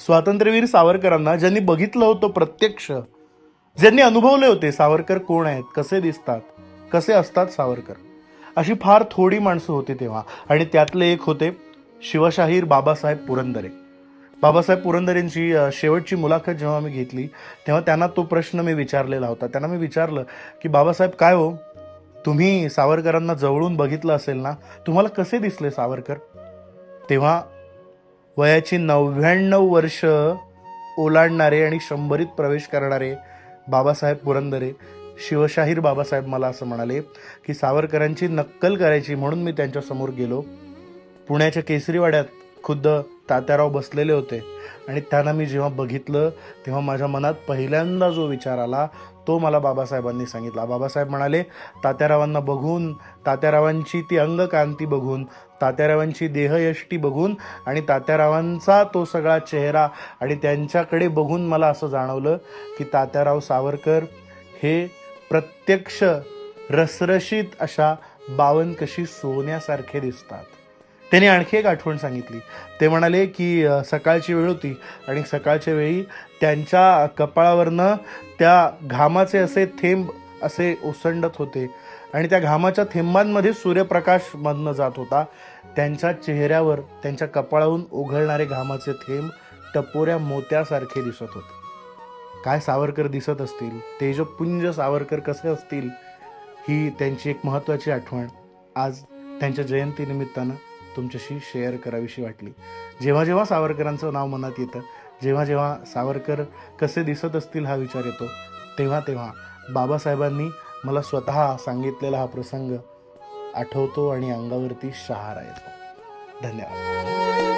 स्वातंत्र्यवीर सावरकरांना ज्यांनी बघितलं होतं प्रत्यक्ष ज्यांनी अनुभवले होते सावरकर कोण आहेत कसे दिसतात कसे असतात सावरकर अशी फार थोडी माणसं होती तेव्हा. आणि त्यातले एक होते शिवशाहीर बाबासाहेब पुरंदरे. बाबासाहेब पुरंदरेंची शेवटची मुलाखत जेव्हा मी घेतली तेव्हा त्यांना तो प्रश्न मी विचारलेला होता. त्यांना मी विचारलं की बाबासाहेब काय हो? तुम्ही सावरकरांना जवळून बघितलं असेल ना तुम्हाला कसे दिसले सावरकर? तेव्हा वयाची नव्याण्णव वर्ष ओलांडणारे आणि शंभरीत प्रवेश करणारे बाबासाहेब पुरंदरे शिवशाहीर बाबासाहेब मला असं म्हणाले की सावरकरांची नक्कल करायची म्हणून मी त्यांच्यासमोर गेलो. पुण्याच्या केसरीवाड्यात खुद्द तात्याराव बसलेले होते आणि त्यांना मी जेव्हा बघितलं तेव्हा माझ्या मनात पहिल्यांदा जो विचार आला तो मला बाबासाहेबांनी सांगितला. बाबासाहेब म्हणाले तात्यारावांना बघून तात्यारावांची ती अंगकांती बघून तात्यारावांची देहयष्टी बघून आणि तात्यारावांचा तो सगळा चेहरा आणि त्यांच्याकडे बघून मला असं जाणवलं की तात्याराव सावरकर हे प्रत्यक्ष रसरशीत अशा बावनकशी सोन्यासारखे दिसतात. त्यांनी आणखी एक आठवण सांगितली. ते म्हणाले की सकाळची वेळ होती आणि सकाळच्या वेळी त्यांच्या कपाळावरनं त्या घामाचे असे थेंब असे ओसंडत होते. आणि त्या घामाच्या थेंबांमध्ये सूर्यप्रकाश मधनं जात होता. त्यांच्या चेहऱ्यावर त्यांच्या कपाळाहून ओघळणारे घामाचे थेंब टपोऱ्या मोत्यासारखे दिसत होते. काय सावरकर दिसत असतील? तेजपुंज सावरकर कसे असतील? ही त्यांची एक महत्त्वाची आठवण. आज त्यांच्या जयंतीनिमित्तानं तुमच्याशी शेअर करावीशी वाटली. जेव्हा जेव्हा सावरकरांचं नाव मनात येतं जेव्हा जेव्हा सावरकर कसे दिसत असतील हा विचार येतो तेव्हा तेव्हा बाबासाहेबांनी मला स्वतः सांगितलेला हा प्रसंग आठवतो आणि अंगावरती शहारा येतो. धन्यवाद.